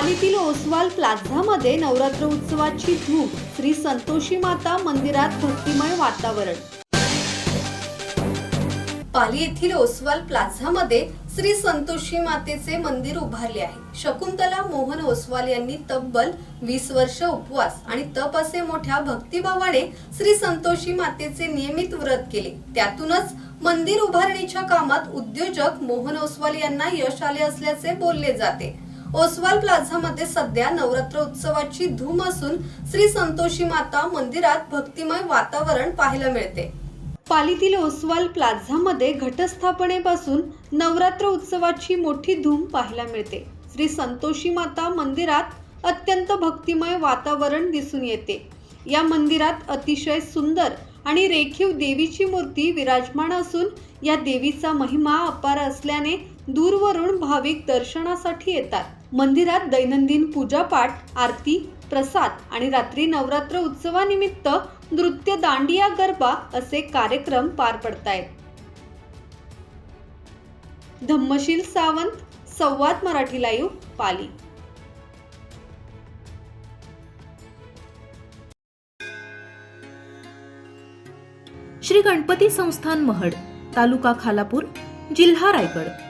पालीतील ओसवाल प्लाझामध्ये नवरात्र उत्सवाची धूम श्री संतोषी माता मंदिरात भक्तिमय वातावरण. पाली येथील ओसवाल प्लाझामध्ये श्री संतोषी मातेचे मंदिर उभारले आहे. शकुंतला मोहन ओसवाल यांनी तब्बल वीस वर्ष उपवास आणि तप असे मोठ्या भक्तिभावाने श्री संतोषी मातेचे नियमित व्रत केले. त्यातूनच मंदिर उभारणीच्या कामात उद्योजक मोहन ओसवाल यांना यश आले असल्याचे बोलले जाते. ओसवाल प्लाझामध्ये सध्या नवरात्र उत्सवाची धूम असून श्री संतोषी माता मंदिरात भक्तिमय वातावरण पाहायला मिळते. पालीतील ओसवाल प्लाझामध्ये घटस्थापनेपासून नवरात्र उत्सवाची मोठी धूम पाहायला मिळते. श्री संतोषी माता मंदिरात अत्यंत भक्तिमय वातावरण दिसून येते. या मंदिरात अतिशय सुंदर आणि रेखीव देवीची मूर्ती विराजमान असून या देवीचा महिमा अपार असल्याने दूरवरून भाविक दर्शनासाठी येतात. मंदिरात दैनंदिन पूजापाठ आरती प्रसाद आणि रात्री नवरात्र उत्सवानिमित्त नृत्य दांडिया गरबा असे कार्यक्रम पार पडतायत. धम्मशील सावंत संवाद मराठी लाईव्ह पाली. श्री गणपती संस्थान महड तालुका खालापूर जिल्हा रायगड.